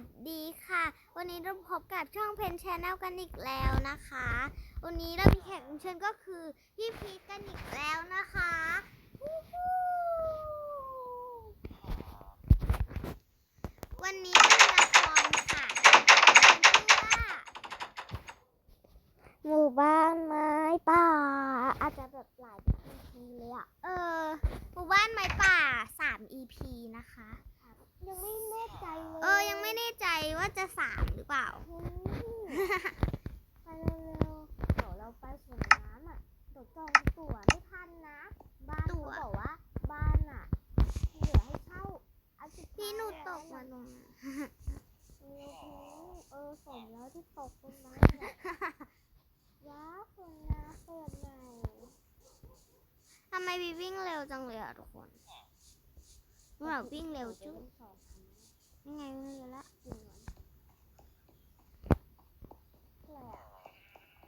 สดีค่ะ วันนี้เราพบกับช่องเพนชแนลกันอีกแล้วนะคะ วันนี้เรามีแขกรับเชิญก็คือพี่พีทกันอีกแล้วนะคะวันนี้มีละครค่ะชื่อหมู่บ้านไม้ป่า อาจจะแบบหลาย EP เลยอะเออ หมู่บ้านไม้ป่า 3 EP นะคะ ยังไม่แน่ใจเลยเออ ยังไม่แน่ใจว่าจะสามหรือเปล่าอืมไปเร็วๆเดี๋ยวเราไปสวนน้ำอะเดี๋ยวจองตั๋วไม่ทันนะ บ้านตั๋เขาว บอกว่าบ้านอะเหลือให้เช่าอาทิตย์พี่หนูตกมามาตรงนั้น เออเออสมแล้วที่ตกตรงนั้นน่ะว้าวสวนน้ำเปิดใหม่ทำไมพี่วิ่งเร็วจังเลยอะทุกคนหนูแบบวิ่งเร็วจุ๊บสองอั นยังไงวิ่งเร็วละจริงเหรอแหละ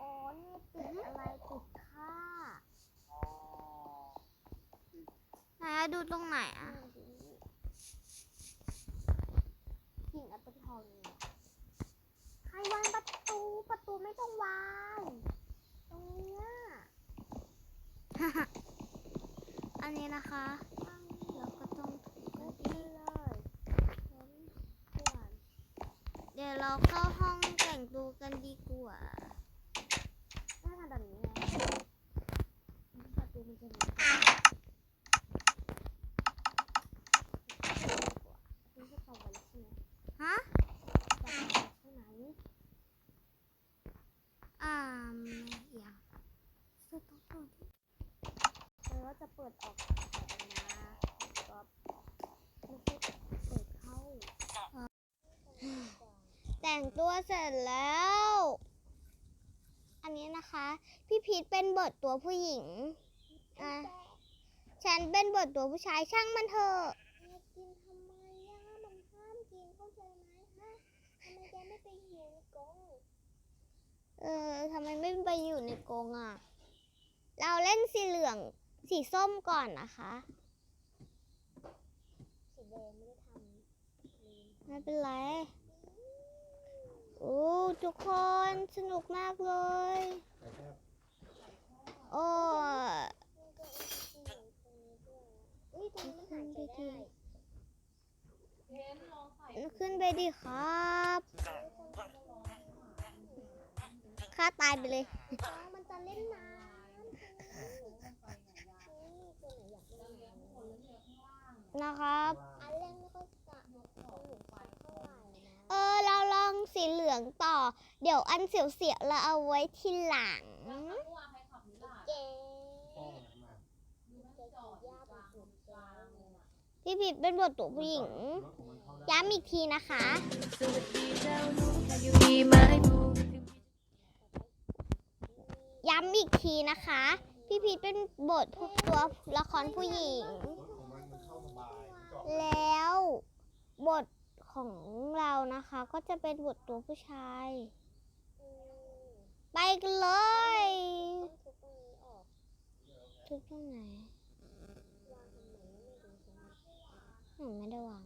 อ๋อนี่ติดอะไรติดค่าไหนอะดูตรงไหนอะกิ่งอัปทองเนี่ยใครวางประตูประตูไม่ต้องวางตรงเนี้ยอันนี้นะคะ วาง เราก็ต้องถู โอ กัน เคเลยฉันส่วน เดี๋ยวเราเข้าห้องแต่งตัวกันดีกว่า ถ้าทำแบบนี้ไงประตูมันจะมีคุณจะเข้าไปใช่ไหม ฮะ จะเข้าไปใช่ไหม อ่าไม่ยังจะต้องเปิด แล้วเราจะเปิดออกแต่นะก็ไม่ใช่เปิดเข้า แต่งตัว เสร็จแล้ว อันนี้นะคะ พี่พีทเป็นบทตัวผู้หญิงอะฉันเป็นบทตัวผู้ชายช่างมันเถอะมากินทำไมอะมันห้ามกินเข้าใจไหมฮะทำไมแกไม่ไปอยู่ในกรงเออทำไมไม่ไปอยู่ในกรงอะ เราเล่นสีเหลืองสีส้มก่อนนะคะ สีแดงไม่ได้ทำลืมไม่เป็นไร โอ้ทุกคนสนุกมากเลยโอ้มันก็เอาจริงๆของตรงนี้ด้วยอะอุ้ยตรงนี้มันหายใจได้ขึ้นไปดิครับฆ่าตายไปเลยน้องมันจะเล่นน้ำนี่ตัวไหนอยากเล่นน้ำนะครับ อันแรกไม่ค่อยจะสนุกเท่าไหร่นะ เออ เราลองสีเหลื องต่อ เดี๋ยวอันเสียวๆเราเอาไว้ทีหลังเป็นสุดแกพี่ผิดเป็นบทตัวผู้หญิง ย้ำอีกทีนะคะ ย้ำอีกทีนะคะ พี่พีทเป็นบทตัวละครผู้หญิง แล้วบท ของเรานะคะ ก็จะเป็นบทตัวผู้ชายอืมไปกันเลยต้องทุบตรงนี้ออกทุกตรงไหนวางตรงไหนไม่รู้ใช่ไหมหนูไม่ได้วาง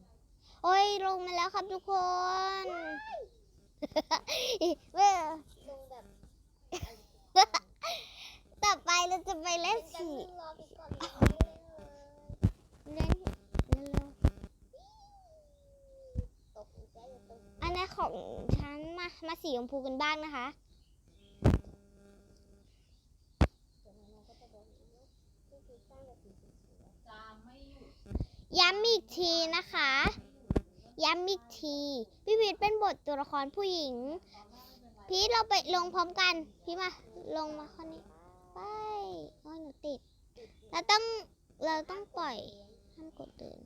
โอ้ยลงมาแล้วครับทุกคนเว้ยตรงแบบต่อไปเราจะไปเล่นจะสีขึ้นรอไปก่อนเลยเล่นเลย เล่นเร็ว ตก อันนี้ของฉันมา มาสีชมพูกันบ้างนะคะ ย้ำอีกทีนะคะ ย้ำอีกที พี่พีทเป็นบทตัวละครผู้หญิง พีทเราไปลงพร้อมกัน พี่มา ลงมาคนนี้ ไปโอ้ยหนูติด เราต้อง เราต้องปล่อยห้ามกดตื่น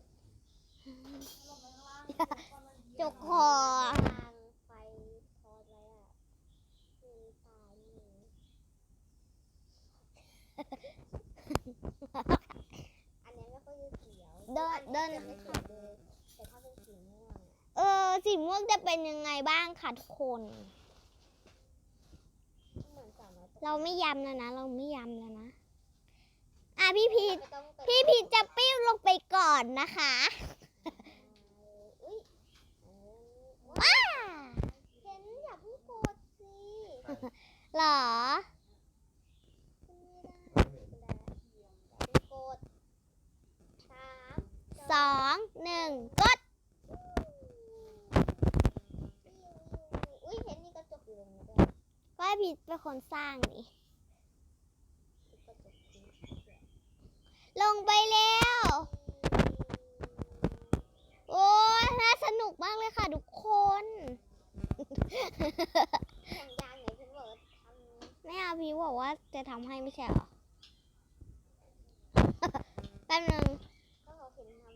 จกคอๆทางไฟทอดไว้อะคือตายนี่อันนี้ไม่ค่อยจะเขียวเดินเดินจะไม่ขาดเลยแต่ถ้าเป็นสีม่วงอะเออสีม่วงจะเป็นยังไงบ้างคะทุกคนเหมือนสาวน้อยเราไม่ย้ำแล้วนะ เราไม่ย้ำแล้วนะ อะพี่พีทไม่ต้องไปพี่พีทจะปิ้วลงไปก่อนนะคะ อุ้ยเออ ว้า เหรอสองหนึ่งกดอุ้ยเห็นนี่กระจกอยู่ตรงนี้ด้วยว่าพี่เป็นคนสร้างนี่ลงไปแล้ว โอ้ยน่าสนุกมากเลยค่ะทุกคนำไม่เอาพี่บอกว่าจะทำให้ไม่ใช่หรอแป๊บหนึงก็เขาเห็นทำ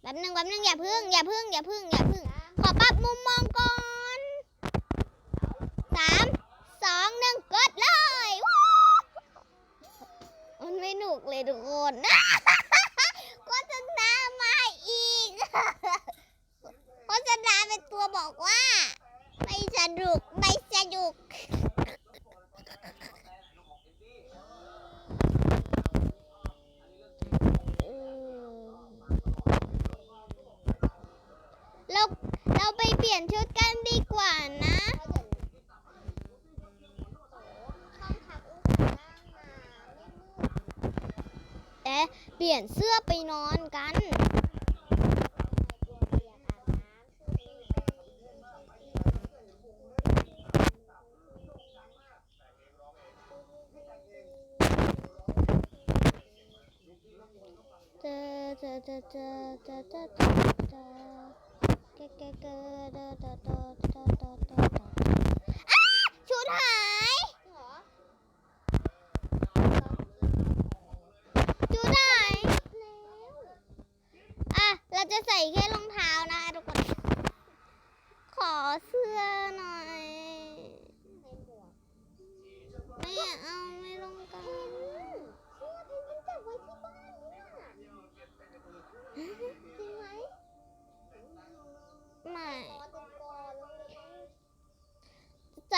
แป๊บหนึงแป๊บหนึงอย่าพึ่งอย่าพึ่งอย่าพึ่งอย่าพึ่งขอปรับมุมมองก่อนสามสองหนึ่งกดเลยวู้มันไม่หนุกเลยทุกคน โฆษณามาอีก โฆษณาเป็นตัวบอกว่า ไม่ส นุก ไม่สนุก เราเราไปเปลี่ยนชุดกันดีกว่านะเอ้ต้องทักอุ้งล่างมาไม่มืดแต่เปลี่ยนเสื้อไปนอนกัน ชุดหายชุดหายแล้วอะ เราจะใส่แค่รองเท้านะคะทุกคน ขอเสื้อหน่อย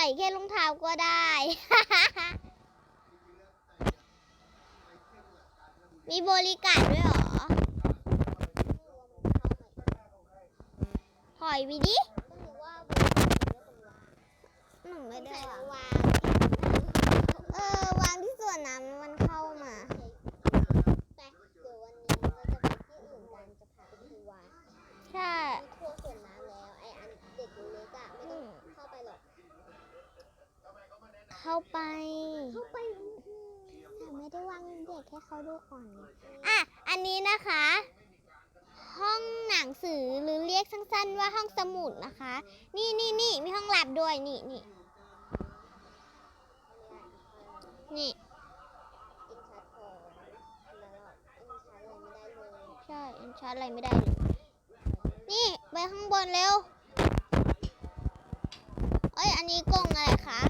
ส่แค่รองเท้าก็ได้ มีบริการด้วยเหรอ ถอยวิดิต้องรู้ว่าบริษัทนี้เป็นวางหนูไม่ได้ใส่วางวาง เออ วางที่ส่วนน้ำมันเข้ามาแต่ เข้าไป เข้าไปแต่ไม่ได้วางเด็กให้เขาดูก่อนไงอะ อันนี้นะคะ ห้องหนังสือหรือเรียกสั้นๆว่าห้องสมุดนะคะ นี่นี่นี่มีห้องลับด้วยนี่นี่นี่อินชัดพอแล้วอินชัดอะไรไม่ได้เลยใช่อันชาร์จอะไรไม่ได้เลย นี่ไปข้างบนเร็ว เอ้ย อันนี้กรงอะไรคะ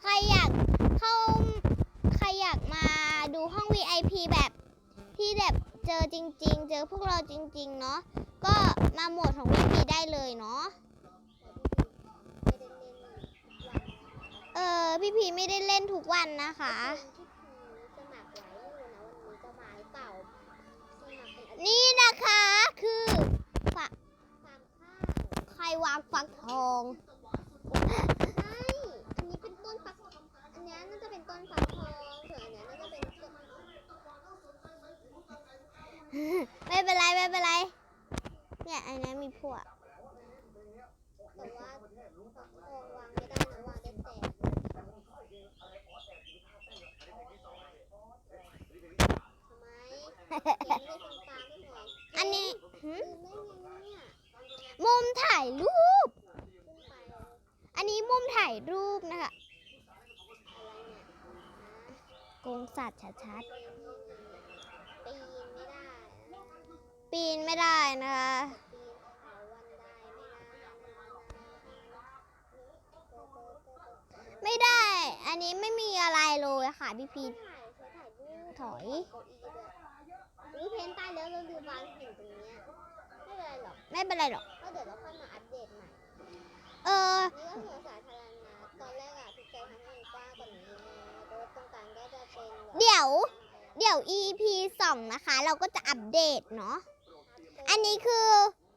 ใครอยากเข้าใครอยากมาดูห้อง VIP แบบที่แบบเจอจริง ๆ เจอพวกเราจริง ๆ เนาะก็มาโหมดของ VIP ได้เลยเนาะแต่พี่พีได้เล่นวันเออพี่พีไม่ได้เล่นทุกวันนะคะนี่นะคะคือฝะฟาร์มข้าวใครวางฟักทอง ใช่ อันนี้เป็นต้นฟัก อั นนี้น่าจะเป็นต้นฟักทองส่วนอันนี้น่าจะเป็นต้นไม่เป็นไรไม่เป็นไร เนี่ยอันนี้มีพวกแต่ว่าฟักทองวางไม่ได้นะวางได้แต่ทำไมเขียนให้ตรงกลาไม่พออันนี้หืมได้ไงเนี่ยมุมถ่ายรูป ขึ้นไป อันนี้มุมถ่ายรูปนะคะ อะไรเนี่ยนะ กรงสัตว์ชัดปีนไม่ได้นะๆปีนไม่ได้นะคะปีนเขาวันได้ไม่นะไม่ได้ อันนี้ไม่มีอะไรเลยค่ะพี่พีถ่ายใช้ถ่ายรูปถอยเก้าอี้ด้วยอุ้ยเพนตายแล้วเราลืมวางหินตรงเนี้ยไม่เป็นไรหรอก ไม่เป็นไรหรอก ก็เดี๋ยวเราค่อยมาอัปเดตใหม่ เออ เดี๋ยว เดี๋ยว EP สองนะคะ เราก็จะอัปเดตเนาะ อันนี้คือ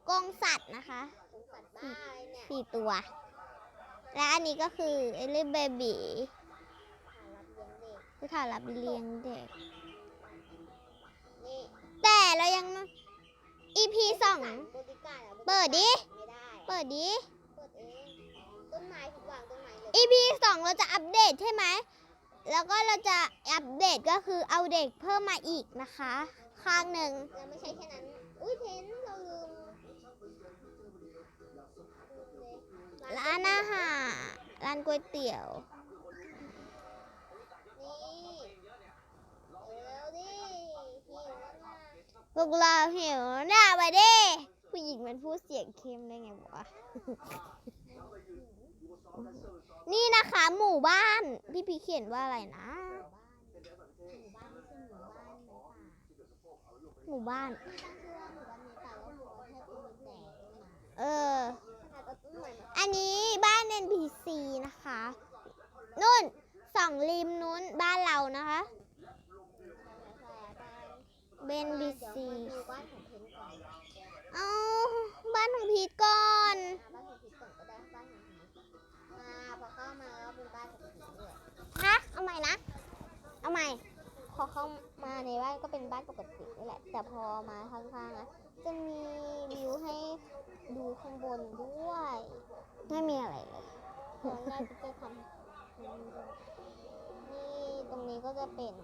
กรงสัตว์นะคะสงสัตว์บ้าอะไรเนี่ยสี่ตัว และอันนี้ก็คือเอลิเบบีหารับเลี้ยงเด็กคือถ่ายรับเลี้ยงเด็กนี่แต่เรายัง EP สองโบติก้าอะเปิดดิไม่ได้เปิดดิ เปิดเองต้นไม้ทุกวางต้นไม้เลย EP สองเราจะอัปเดตใช่ไหม แล้วก็เราจะอัปเดตก็คือเอาเด็กเพิ่มมาอีกนะคะ ข้างหนึ่งแล้วไม่ใช่แค่นั้น อุ้ยเพนเราลืมร้านอาหารร้านก๋วยเตี๋ยว นี่เร็วดิหิวแล้วนะพวกเราหิวหน้าไปดิผู้หญิงมันพูดเสียงเข้มได้ไงวะ นี่นะคะ หมู่บ้าน พี่พีเขียนว่าอะไรนะ หมู่บ้านไม่ใช่หมู่บ้านนี้บ้านเออขนาดเอาต้นไม้มาอันนี้บ้าน NPC นะคะ นู่นสองริมนู้นบ้านเรานะคะเบนบีซีเอาบ้านของพีทก่อน บ้านของพีทก่อนก็ได้บ้านของ เข้ามาแล้วเป็นบ้านของพีทด้วยฮะเอาใหม่นะ เอาใหม่ พอเข้ามาในบ้านก็เป็นบ้านปกตินี่แหละ แต่พอมาข้างๆนะจะมีวิวให้ดูข้างบนด้วย ไม่มีอะไรเลยตอนแรกก็จะทำนี่ตรงนี้ก็จะเป็น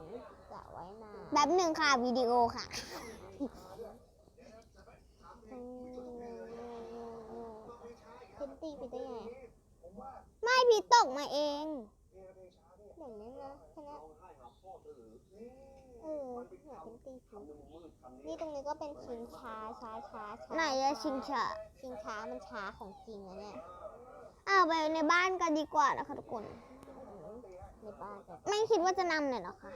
สระว่ายน้ำแบบหนึ่งค่ะวิดีโอค่ะอืมเพนตีไปได้ไงไม่ พีทตกมาเองอย่างนี้นะแค่นี้เออเนี่ยเพนตีผิวนี่ตรงนี้ก็เป็นชิงช้าช้าช้าช้าไหนอะชิงชาชิงช้ามันช้าของจริงนะเนี่ยเอาไปในบ้านกันดีกว่านะคะทุกคนในบ้านแต่ไม่คิดว่าจะนำเลยเหรอคะ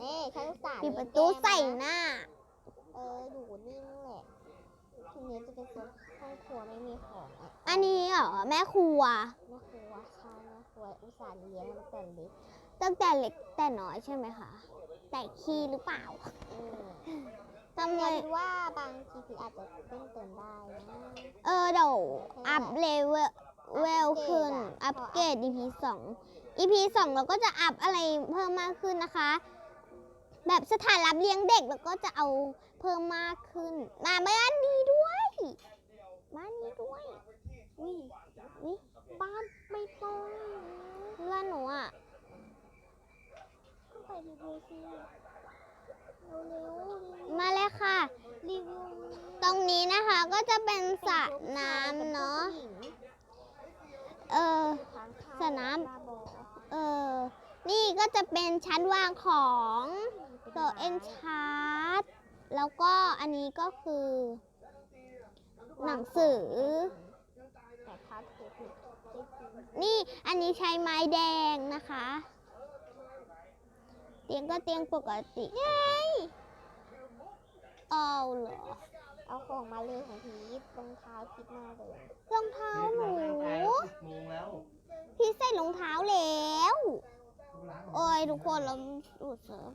นี่ฉันอุตส่าห์ปิดประตูใส่หน้า เออดูนิ่งแหละทีนี้จะเป็นโซน ห้องครัวไม่มีของอะอันนี้เหรอแม่ครัว แม่ครัวใช่แม่ครัวอุตส่าห์เลี้ยงมันแต่เล็กตั้งแต่เล็กแต่น้อยใช่ไหมคะแต่ขี้หรือเปล่าเออทำไมคิดว่าบางทีพี่อาจจะเต้นเติมได้นะ เออเดี๋ยวอัพเลเวลเวลอัปเกรดขึ้นอะอัปเกรด EP สอง EP สองเราก็จะอัพอะไรเพิ่มมากขึ้นนะคะ แบบสถานรับเลี้ยงเด็กเราก็จะเอาเพิ่มมากขึ้น มาบ้านนี้ด้วย บ้านนี้ด้วยวิวิบ้านไม่ต้องเพื่อนหนูอะเข้าไปรีวิวสิเร็วๆมาเลยค่ะ รีวิวตรงนี้นะคะก็จะเป็นสระน้ำเนาะเออสระน้ำเออนี่ก็จะเป็นชั้นวางของตัวเอ็นชาร์ตแล้วก็อันนี้ก็คือ หนังสือแต่ถ้าเทปนิคได้จริงนี่อันนี้ใช้ไม้แดงนะคะ เตียงก็เตียงปกติเอาเหรอ เอาของมาเลยของพีทรองเท้าพีทมาเลยรองเท้าหนูสิบโมงแล้วพี่ใส่รองเท้าแล้ว โอ้ยทุกคนเราดูดเสือ